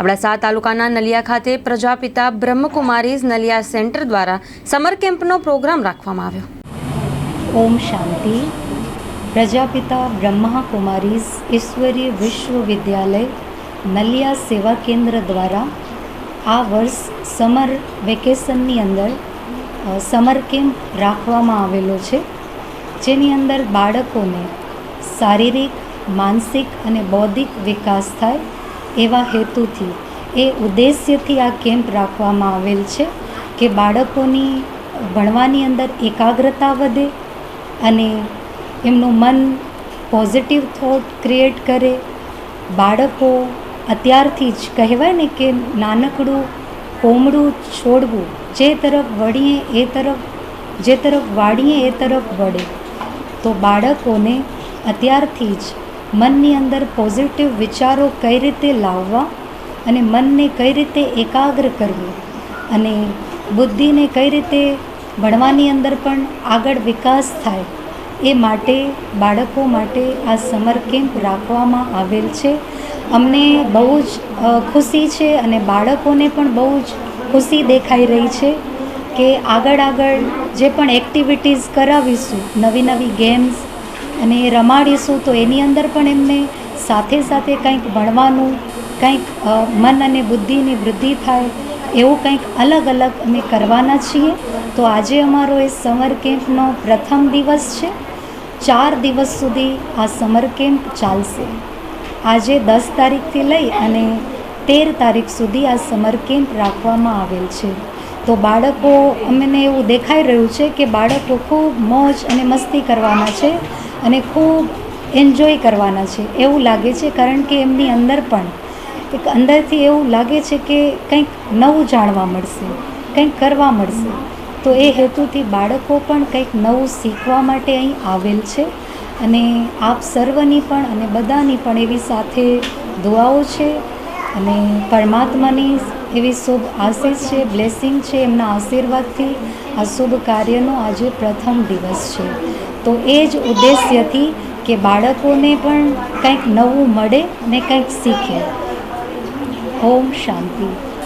અબડાસા તાલુકાના નલિયા ખાતે પ્રજાપિતા બ્રહ્મકુમારીઝ નલિયા સેન્ટર દ્વારા સમર કેમ્પનો પ્રોગ્રામ રાખવામાં આવ્યો. ઓમ શાંતિ. પ્રજાપિતા બ્રહ્માકુમારીઝ ઈશ્વરી વિશ્વવિદ્યાલય નલિયા સેવા કેન્દ્ર દ્વારા આ વર્ષ સમર વેકેશનની અંદર સમર કેમ્પ રાખવામાં આવેલો છે, જેની અંદર બાળકોને શારીરિક, માનસિક અને બૌદ્ધિક વિકાસ થાય એવા હેતુથી એ ઉદ્દેશ્યથી આ કેમ્પ રાખવામાં આવેલ છે કે બાળકોની ભણવાની અંદર એકાગ્રતા વધે અને એમનું મન પોઝિટિવ થોટ ક્રિએટ કરે. બાળકો અત્યારથી જ કહેવાય ને કે નાનકડું કોમળું છોડવું, જે તરફ વળીએ એ તરફ, જે તરફ વાળીએ એ તરફ વળે. તો બાળકોને અત્યારથી જ મનની અંદર પોઝિટિવ વિચારો કઈ રીતે લાવવા અને મનને કઈ રીતે એકાગ્ર કરવું અને બુદ્ધિને કઈ રીતે ભણવાની અંદર પણ આગળ વિકાસ થાય એ માટે બાળકો માટે આ સમર કેમ્પ રાખવામાં આવેલ છે. અમને બહુ જ ખુશી છે અને બાળકોને પણ બહુ જ ખુશી દેખાઈ રહી છે કે આગળ આગળ જે પણ એક્ટિવિટીઝ કરાવીશું, નવી નવી ગેમ્સ અને એ રમાડીશું તો એની અંદર પણ એમને સાથે સાથે કંઈક ભણવાનું, કંઈક મન અને બુદ્ધિની વૃદ્ધિ થાય એવું કંઈક અલગ અલગ અમે કરવાના છીએ. તો આજે અમારો એ સમર કેમ્પનો પ્રથમ દિવસ છે. ચાર દિવસ સુધી આ સમર કેમ્પ ચાલશે. આજે દસ તારીખથી લઈ અને તેર તારીખ સુધી આ સમર કેમ્પ રાખવામાં આવેલ છે. તો બાળકો અમને એવું દેખાઈ રહ્યું છે કે બાળકો ખૂબ મોજ અને મસ્તી કરવાના છે. અને ખૂબ એન્જોય કરવાના છે. એવું લાગે છે કારણ કે એમની અંદર પણ એક અંદરથી એવું લાગે છે કે કંઈક નવું જાણવા મળશે, કંઈક કરવા મળશે. તો એ હેતુથી બાળકો પણ કંઈક નવું શીખવા માટે અહીં આવેલ છે અને આપ સર્વની પણ અને બધાની પણ એવી સાથે દુઆઓ છે અને પરમાત્માની એવી શુભ આશીષ છે બ્લેસિંગ છે એમના આશીર્વાદથી આ શુભ કાર્યનો આજે પ્રથમ દિવસ છે. તો એ જ ઉદ્દેશ્યથી કે બાળકોને પણ કંઈક નવું મળે ને કંઈક શીખે. ઓમ શાંતિ.